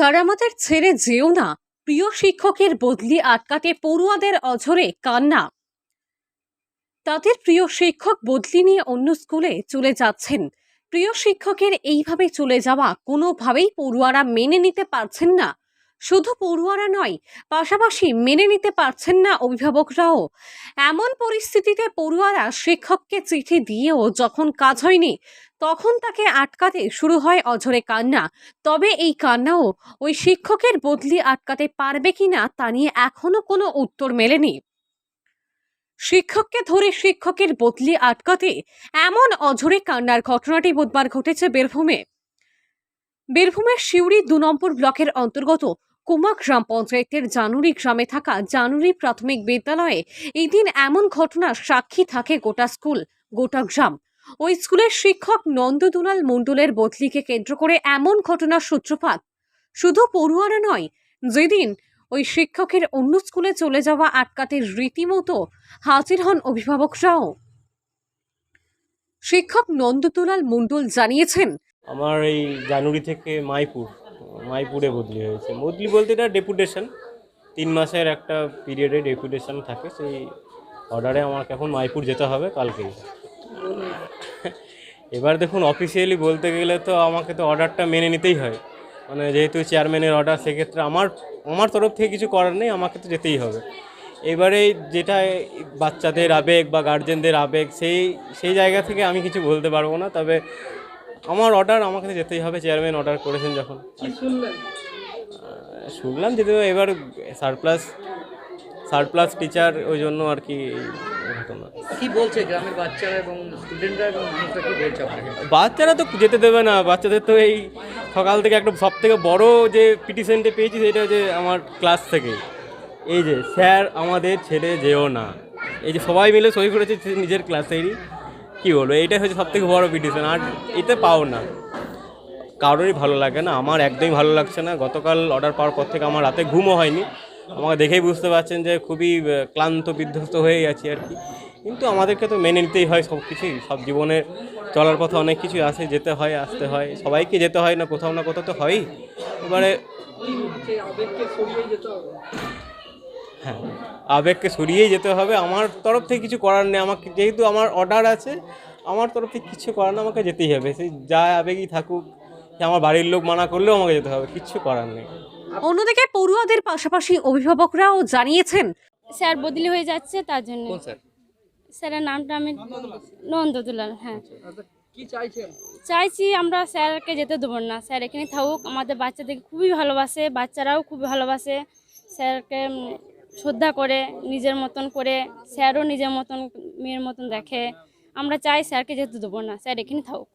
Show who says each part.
Speaker 1: Sir, আমাদের ছেড়ে যেও না। প্রিয় শিক্ষকের বদলি আটকাতে পড়ুয়াদের অঝরে কান্না। তাদের প্রিয় শিক্ষক বদলি নিয়ে অন্য স্কুলে চলে যাচ্ছেন। প্রিয় শিক্ষকের এইভাবে চলে যাওয়া কোনোভাবেই পড়ুয়ারা মেনে নিতে পারছেন না। শুধু পড়ুয়ারা নয়, পাশাপাশি মেনে নিতে পারছেন না অভিভাবকরাও। এমন পরিস্থিতিতে পড়ুয়ারা শিক্ষককে চিঠি দিয়েও যখন কাজ হয়নি, তখন তাকে আটকাতে শুরু হয় অঝরে কান্না। তবে এই কান্নাও ওই শিক্ষকের বদলি আটকাতে পারবে কিনা তা নিয়ে এখনও কোনো উত্তর মেলেনি। শিক্ষককে ধরে শিক্ষকের বদলি আটকাতে এমন অঝরে কান্নার ঘটনাটি বুধবার ঘটেছে বীরভূমে। বীরভূমের শিউরি দু নম্বর ব্লকের অন্তর্গত কুমা গ্রাম পঞ্চায়েতের জানুরি গ্রামে থাকা জানুরি প্রাথমিক বিদ্যালয়ে এই দিন এমন ঘটনার সাক্ষী থাকে গোটা স্কুল, গোটা গ্রাম। ওই স্কুলের শিক্ষক নন্দদুলাল মণ্ডলের বদলিকে কেন্দ্র করে এমন ঘটনার সূত্রপাত। শুধু পড়ুয়ারা নয়, যেদিন ওই শিক্ষকের অন্য স্কুলে চলে যাওয়া আটকাতে রীতিমতো হাজির হন অভিভাবকরাও। শিক্ষক নন্দতুলাল মণ্ডল জানিয়েছেন,
Speaker 2: আমার এই জানুয়ারি থেকে মাইপুর। মাইপুরে বদলি হয়েছে। বদলি বলতে এটা ডেপুটেশন তিন মাসের একটা পিরিয়ডে ডেপুটেশন থাকে, সেই অর্ডারে আমাকে এখন মাইপুর যেতে হবে কালকেই। এবার দেখুন অফিসিয়ালি বলতে গেলে তো আমাকে তো অর্ডারটা মেনে নিতেই হয়। মানে যেহেতু চেয়ারম্যানের অর্ডার সেক্ষেত্রে আমার আমার তরফ থেকে কিছু করার নেই, আমাকে তো যেতেই হবে। এবারে যেটা বাচ্চাদের আবেগ বা গার্জেনদের আবেগ, সেই সেই জায়গা থেকে আমি কিছু বলতে পারব না, তবে আমার অর্ডার আমাকে তো যেতেই হবে চেয়ারম্যান অর্ডার করেছেন যখন। শুনলাম যে এবার সারপ্লাস সারপ্লাস টিচার ওই জন্য আর কি ঘটনা।
Speaker 3: কি বলছে গ্রামের বাচ্চারা এবং স্টুডেন্টরা এবং মানুষরা কি বলছে আপনাকে?
Speaker 2: বাচ্চারা তো যেতে দেবে না বাচ্চাদের তো এই সকাল থেকে একটা সব থেকে বড় যে পিটিশনটা পেয়েছি সেটা যে আমার ক্লাস থেকে। এই যে স্যার আমাদের ছেড়ে যেও না। এই যে সবাই মিলে সই করেছে নিজের ক্লাসেরই কী বলব, এইটাই হচ্ছে সব থেকে বড় পিটিশন আর এটা পাও না। কারোরই ভালো লাগে না, আমার একদমই ভালো লাগছে না। গতকাল অর্ডার পাওয়ার পর থেকে আমার রাতে ঘুমও হয়নি। আমাকে দেখেই বুঝতে পারছেন যে খুবই ক্লান্ত, বিধ্বস্ত হয়ে গেছি আর কি। কিন্তু আমাদেরকে তো মেনে নিতেই হয় সব কিছুই, সব জীবনে চলার পথে অনেক কিছুই আসে যেতে হয়, আসতে হয়। সবাইকে যেতে হয় না, কোথাও না কোথাও তো হয়ই। এবারে হ্যাঁ। আবেগকে সরিয়েই যেতে হবে। আমার তরফ থেকে কিছু করার নেই। আমাকে যেহেতু আমার অর্ডার আছে আমার তরফ থেকে কিছু করার না আমাকে যেতেই হবে। সেই যা আবেগই থাকুক আমার বাড়ির লোক মানা করলেও আমাকে যেতে হবে। কিচ্ছু করার নেই।
Speaker 1: অন্যদিকে পড়ুয়াদের পাশাপাশি অভিভাবকরাও জানিয়েছেন।
Speaker 4: স্যার বদলি হয়ে যাচ্ছে তার জন্য।
Speaker 3: কোন
Speaker 4: স্যারের নামটা আমি নন্দদুলাল হ্যাঁ। চাইছি আমরা স্যারকে যেতে দেবো না। স্যার এখানে থাকুক। আমাদের বাচ্চাদেরকে খুবই ভালোবাসে বাচ্চারাও খুব ভালোবাসে। স্যারকে শ্রদ্ধা করে, নিজের মতন করে, স্যারও নিজের মতন, মেয়ের মতন দেখে। আমরা চাই স্যারকে যেতে দেবো না, স্যার এখানে থাকুক।